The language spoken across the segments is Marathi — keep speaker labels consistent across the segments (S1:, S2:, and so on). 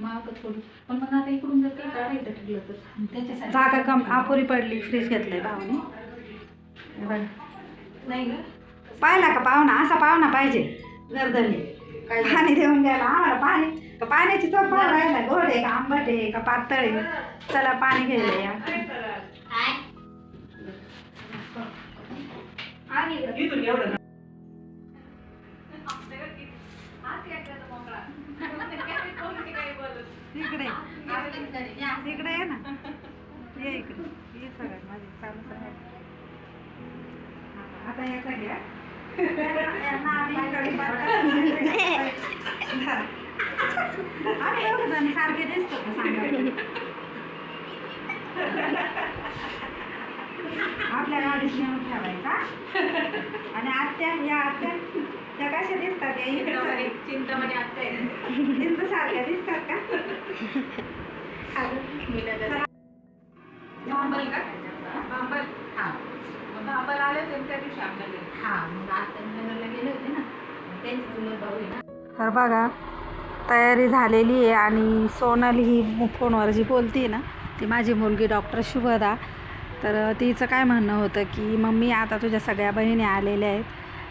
S1: महाग थोडी. पण मग आता इकडून जर काही काढायचं ठरलं तर. त्याच्यासाठी
S2: जागा कम अपुरी पडली फ्रीज घेतलंय.
S1: नाही ना
S2: पाहिला का पाहुणा? असा पाहुणा पाहिजे.
S1: काय
S2: पाणी देऊन गेला आम्हाला पाणी. का पाण्याची चोप राहिला गोड आहे का आंबट आहे का पातळ आहे? चला पाणी घ्यायला या. इकडे. इकडे ये ना. ये इकडे. ये सगळ्यात माझी. चालू सगळ्यात आता याचा घ्या. आम्ही सारखे दिसतो आपल्या गाडीत नेऊन ठेवायचा आणि आत्या या आत्या. त्या कशा दिसतात या इकडे
S1: चिंतामणी आत्ता आहे.
S2: हिंदू सारख्या दिसतात का?
S1: हा. आले तर त्या दिवशी आपल्याला हा मग आता नगरला गेले होते ना. मग त्यांची चुलत भाऊ आहे ना.
S2: तर बघा तयारी झालेली आहे आणि सोनाली ही फोनवर जी बोलती ना. ती माझी मुलगी डॉक्टर शुभदा. तर तिचं काय म्हणणं होतं की मम्मी आता तुझ्या सगळ्या बहिणी आलेल्या आहेत.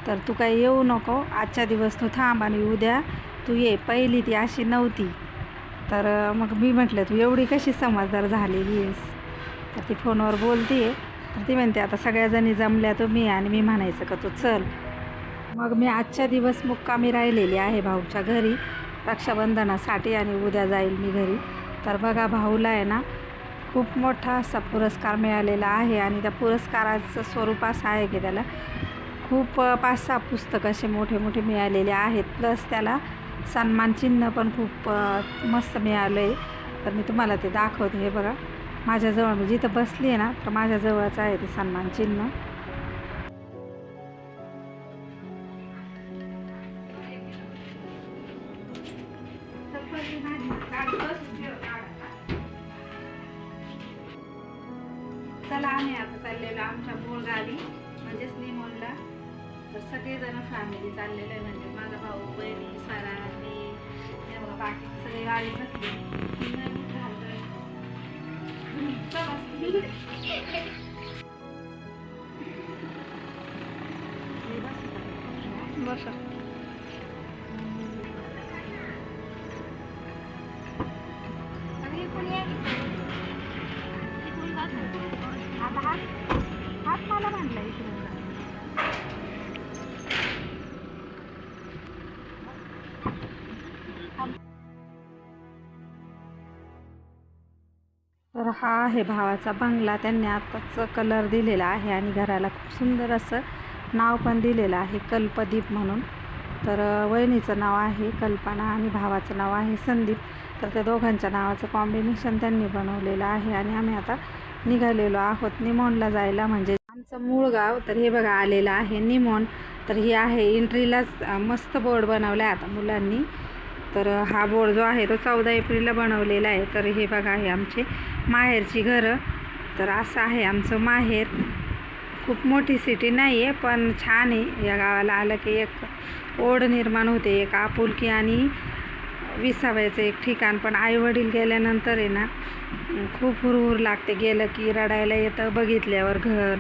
S2: तर तू काही येऊ नको. आजच्या दिवस तू थांब आणि उद्या तू ये. पहिली ती अशी नव्हती. तर मग मी म्हटलं तू एवढी कशी समजदार झालेली आहेस? तर ती फोनवर बोलते तर ती म्हणते आता सगळ्याजणी जमल्या तुम्ही आणि मी म्हणायचं का तू? चल. मग मी आजच्या दिवस मुक्कामी राहिलेली आहे भाऊच्या घरी. रक्षाबंधनासाठी आणि उद्या जाईल मी घरी. तर बघा भाऊला आहे ना खूप मोठा असा पुरस्कार मिळालेला आहे. आणि त्या पुरस्काराचं स्वरूप असं आहे की त्याला खूप पाच सहा पुस्तकं असे मोठे मोठे मिळालेले आहेत. प्लस त्याला सन्मान चिन्ह पण खूप मस्त मिळालं आहे तर मी तुम्हाला ते दाखवते हे बघा. माझ्याजवळ मी जिथं बसली आहे ना तर माझ्याजवळच आहे ते सन्मान चिन्ह. चला आम्ही आता चाललेलो आमच्या मूळ गावी म्हणजेच निमोलला तर सगळेजण फॅमिली चाललेलं आहे म्हणजे माझा भाऊ बहिणी सारा मी हे बघा बाकी सगळे गाडी बसले. बस. आता हात हात मला बांधला इकडून हा आहे भावाचा बंगला. त्यांनी आत्ताच कलर दिलेला आहे आणि घराला खूप सुंदर असं नाव पण दिलेलं आहे कल्पदीप म्हणून. तर वहिनीचं नाव आहे कल्पना आणि भावाचं नाव आहे संदीप. तर त्या दोघांच्या नावाचं कॉम्बिनेशन त्यांनी बनवलेलं आहे आणि आम्ही आता निघालेलो आहोत निमोनला जायला. म्हणजे आमचं मूळ गाव तर हे बघा आलेलं आहे निमोन. तर ही आहे एंट्रीलाच मस्त बोर्ड बनवला आहे आता मुलांनी. तर हा बोर्ड जो आहे तो चौदा एप्रिलला बनवलेला आहे. तर हे बघा आहे आमचे माहेरची घरं. तर असं आहे आमचं माहेर. खूप मोठी सिटी नाही आहे पण छान आहे. या गावाला आलं की एक ओढ निर्माण होते एक आपुलकी आणि विसावायचं एक ठिकाण. पण आईवडील गेल्यानंतर आहे ना खूप हुरहुर लागते. गेलं की रडायला येतं बघितल्यावर घर.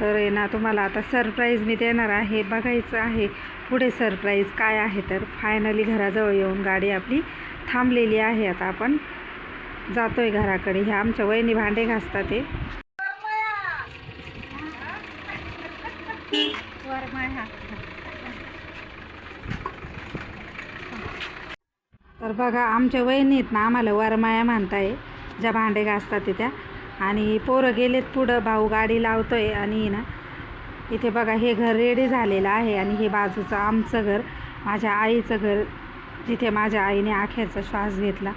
S2: तर आहे ना तुम्हाला आता सरप्राईज मी देणार आहे. बघायचं आहे पुढे सरप्राईज काय आहे. तर फायनली घराजवळ येऊन गाडी आपली थांबलेली आहे आता आपण. जातोय घराकडे. ह्या आमच्या वहिनी भांडे घासतात ते तर बघा आमच्या वहिनीत ना आम्हाला वरमाया म्हणताय. ज्या भांडे घासतात ते त्या. आणि पोरं गेलेत पुढं भाऊ गाडी लावतोय आणि ना इथे बघा हे घर रेडी झालेलं आहे आणि हे बाजूचं आमचं घर माझ्या आईचं घर जिथे माझ्या आईने आख्याचा श्वास घेतला.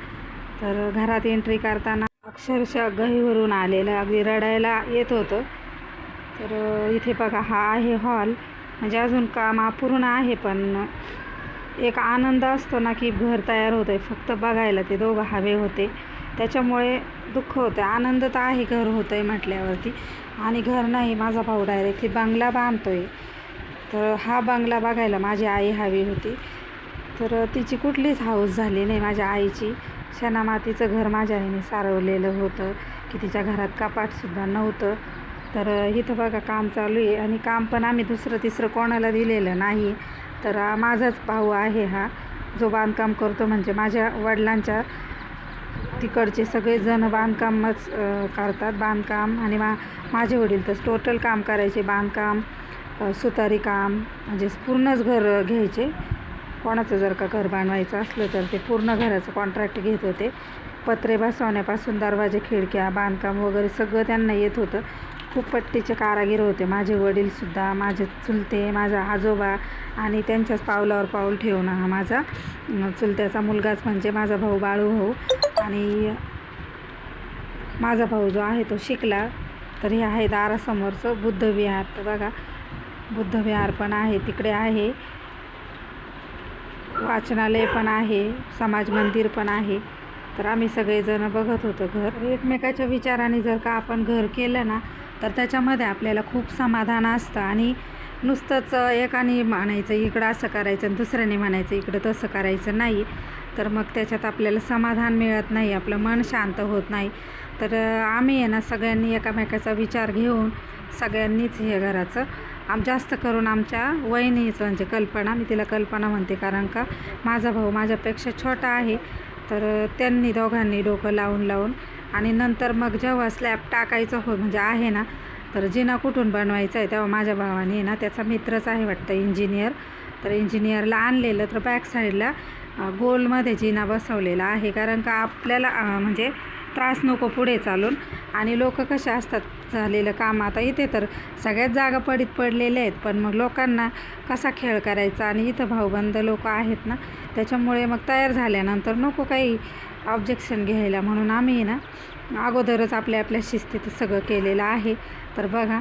S2: तर घरात एंट्री करताना अक्षरशः गहीवरून आलेलं अगदी रडायला येत होतं. तर इथे बघा हा आहे हॉल म्हणजे अजून काम अपूर्ण आहे पण एक आनंद असतो ना की घर तयार होतं आहे फक्त बघायला ते दोघं हवे होते. त्याच्यामुळे दुःख होतं. आनंद तर आहे घर होतं आहे म्हटल्यावरती. आणि घर नाही माझा भाऊ डायरेक्टली बंगला बांधतो आहे तर हा बंगला बघायला माझी आई हवी होती. तर तिची कुठलीच हाऊस झाली नाही माझ्या आईची. शेणामातीचं घर माझ्या आईने सारवलेलं होतं की तिच्या घरात कपाटसुद्धा नव्हतं. तर इथं बघा काम चालू आहे आणि काम पण आम्ही दुसरं तिसरं कोणाला दिलेलं नाही. तर माझाच भाऊ आहे हा. जो बांधकाम करतो म्हणजे माझ्या वडिलांच्या तिकडचे सगळेजण बांधकामच करतात बांधकाम. आणि मा माझे वडील तर टोटल काम करायचे बांधकाम सुतारी काम म्हणजे पूर्णच घर घ्यायचे. कोणाचं जर का घर बांधवायचं असलं तर ते पूर्ण घराचं कॉन्ट्रॅक्ट घेत होते. पत्रे बसवण्यापासून दरवाजे खिडक्या बांधकाम वगैरे सगळं त्यांना येत होतं. खूप पट्टीचे कारागीर होते. माझे वडीलसुद्धा माझे चुलते माझा आजोबा आणि त्यांच्याच पावलावर पाऊल ठेवणं हा माझा चुलत्याचा मुलगाच म्हणजे माझा भाऊ बाळू भाऊ. आणि माझा भाऊ जो आहे तो शिकला. तर हे आहे दारासमोरचं बुद्ध विहार. तर बघा बुद्ध विहार पण आहे तिकडे आहे. वाचनालय पण आहे समाज मंदिर पण आहे. तर आम्ही सगळेजण बघत होतो घर. एकमेकाच्या विचाराने जर का आपण घर केलं ना तर त्याच्यामध्ये आपल्याला खूप समाधान असतं. आणि नुसतंच एकाने म्हणायचं इकडं असं करायचं आणि दुसऱ्याने म्हणायचं इकडं तसं करायचं नाही. तर मग त्याच्यात आपल्याला समाधान मिळत नाही आपलं मन शांत होत नाही. तर आम्ही आहे ना सगळ्यांनी एकामेकाचा विचार घेऊन सगळ्यांनीच हे घराचं आम जास्त करून आमच्या वहिनीचं म्हणजे कल्पना मी तिला कल्पना म्हणते कारण का माझा भाऊ माझ्यापेक्षा छोटा आहे. तर त्यांनी दोघांनी डोकं लावून लावून आणि नंतर मग जेव्हा स्लॅब टाकायचं हो म्हणजे आहे ना तर जिना कुठून बनवायचा आहे तेव्हा माझ्या भावाने ना त्याचा मित्रच आहे वाटतं इंजिनियर तर इंजिनियरला आणलेलं तर बॅक साईडला गोलमध्ये जिना बसवलेला आहे. कारण का आपल्याला म्हणजे त्रास नको पुढे चालून. आणि लोक कसे असतात झालेलं काम? आता इथे तर सगळ्याच जागा पडीत पडलेल्या आहेत. पण मग लोकांना कसा खेळ करायचा? आणि इथं भाऊबंद लोक आहेत ना त्याच्यामुळे मग तयार झाल्यानंतर नको काही ऑब्जेक्शन घ्यायला. म्हणून आम्ही ना अगोदरच आपल्या आपल्या शिस्तीत सगळं केलेलं आहे. तर बघा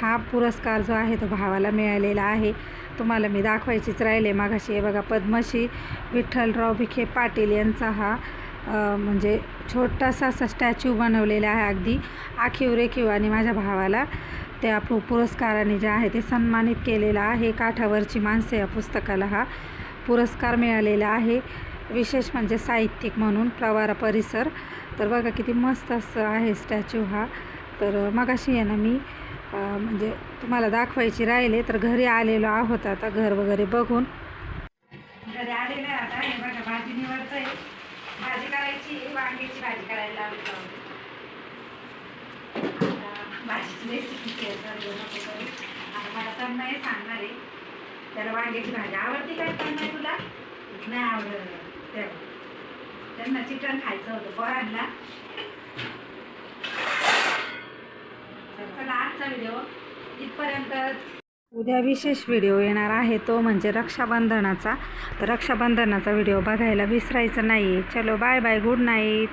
S2: हा पुरस्कार जो आहे तो भावाला मिळालेला आहे. तुम्हाला मी दाखवायचीच राहिले. मागाशी हे बघा पद्मश्री विठ्ठलराव विखे पाटील यांचा हा म्हणजे छोटासा असा स्टॅच्यू बनवलेला आहे अगदी आखीव रेखीव आणि माझ्या भावाला. त्या पु पुरस्काराने जे आहे ते सन्मानित केलेलं आहे. काठावरची माणसे या पुस्तकाला हा पुरस्कार मिळालेला आहे. विशेष म्हणजे साहित्यिक म्हणून प्रवारा परिसर. तर बघा किती मस्त असं आहे स्टॅच्यू हा. तर मगाशी आहे ना मी म्हणजे तुम्हाला दाखवायची राहिले तर घरी आलेलो आहोत आता घर वगैरे बघून. घरी आलेलं आहे आता. हे बघा भाजी निवडतं आहे वांग्याची भाजी करायला लावली भाजीची रेसिपी आता मला तर नाही सांगणार आहे. त्याला वांग्याची भाजी आवडते काय नाही तुला? नाही आवडत. त्यांना चिकन खायचं होतं पोरांना. तर चला आजचा व्हिडिओ इथपर्यंत उद्या विशेष व्हिडिओ येणार आहे तो म्हणजे रक्षाबंधनाचा. तर रक्षाबंधनाचा व्हिडिओ बघायला विसरायचं नाही. चलो बाय बाय गुड नाईट